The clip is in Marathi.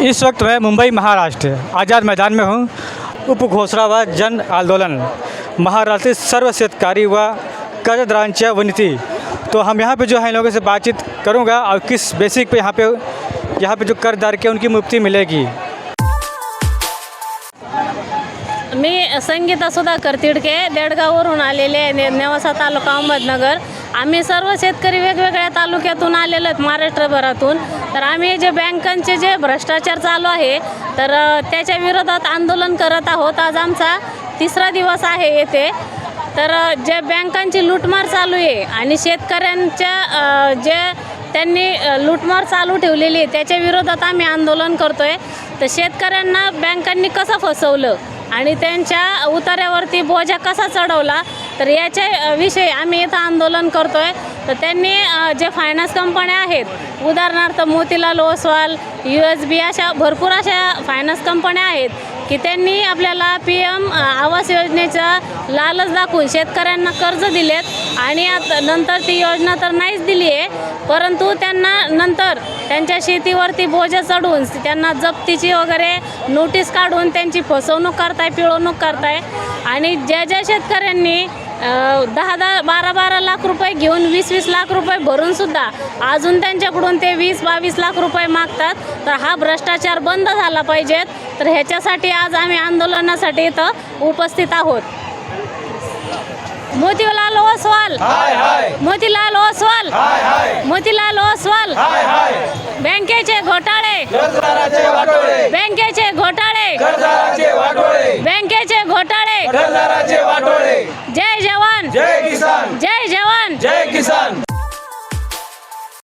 इस वक्त मैं मुंबई महाराष्ट्र, आज़ाद मैदान में हूँ। उप घोषणा व जन आंदोलन, महाराष्ट्र सर्व शेतकारी व कर्जदारांच्या वनिती। तो हम यहाँ पे जो है लोगों से बातचीत करूँगा और किस बेसिक पे यहाँ पे यहाँ पे जो कर्जदार के उनकी मुक्ति मिलेगी। मी संगीता सुधाकर तिडके, देडगाववरून आलेले आहे तालुका अहमदनगर. आम्ही सर्व शेतकरी वेगवेगळ्या तालुक्यातून आलेलो आहेत महाराष्ट्रभरातून. तर आम्ही जे बँकांचे जे भ्रष्टाचार चालू आहे तर त्याच्या विरोधात आंदोलन करत आहोत. आज आमचा तिसरा दिवस आहे येथे. तर जे बँकांची लूटमार चालू आहे आणि शेतकऱ्यांच्या जे त्यांनी लूटमार चालू ठेवलेली आहे त्याच्या विरोधात आम्ही आंदोलन करतोय. तर शेतकऱ्यांना बँकांनी कसं फसवलं आणि त्यांच्या उतार्यावरती बोजा कसा चढवला तर याच्या विषयी आम्ही इथं आंदोलन करतोय. तर त्यांनी जे फायनान्स कंपन्या आहेत उदाहरणार्थ Motilal Oswal U S B अशा भरपूर अशा फायनान्स कंपन्या आहेत की त्यांनी आपल्याला पी एम आवास योजनेचा लालच दाखवून शेतकऱ्यांना कर्ज दिलेत आणि आता नंतर ती योजना तर नाहीच दिली आहे परंतु त्यांना नंतर त्यांच्या शेतीवरती बोजा चढून त्यांना जप्तीची वगैरे नोटीस काढून त्यांची फसवणूक करताय पिळवणूक करताय. आणि ज्या ज्या शेतकऱ्यांनी दहा दहा बारा बारा लाख रुपये घेऊन वीस वीस लाख रुपये भरून सुद्धा अजून त्यांच्याकडून ते वीस बावीस लाख रुपये मागतात. तर हा भ्रष्टाचार बंद झाला पाहिजेत तर ह्याच्यासाठी आज आम्ही आंदोलनासाठी इथं उपस्थित आहोत. मोतीलाल ओसवाल. मोतीलाल ओसवाल. मोतीलाल ओसवाल. बँकेचे घोटाळे.